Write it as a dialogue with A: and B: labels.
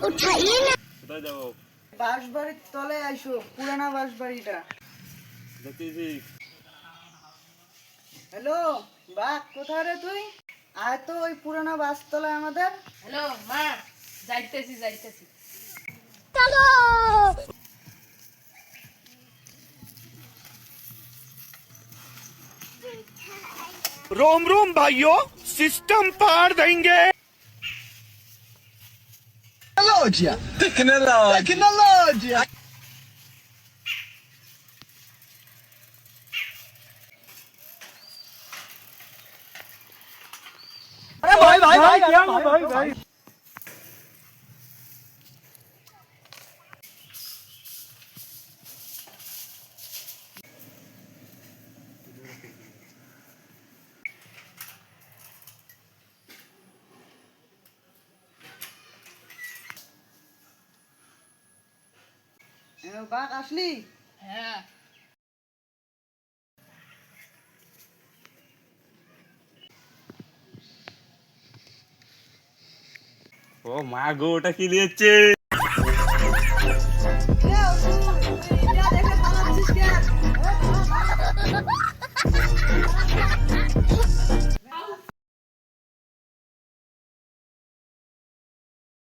A: उठाइए ना
B: কোথায় যাবো
C: বাঁশবাড়ির তলে আইসো পুরানা বাঁশবাড়িটা
B: দেখতেছি
C: হ্যালো বাঘ কোথায় রে তুই আয় তো ওই পুরানা বাসতলায় আমাদের
D: হ্যালো মা যাইতেছি যাইতেছি
A: चलो
E: रोम रोम भाइयों सिस्टम पार देंगे
C: Tecnologia. Tecnologia. Tecnologia.
D: Bye,
B: bye, bye, bye, bye, bye, bye.
C: বাঘ আসলি? হ্যাঁ। ও মা গো ওটা কি দেখে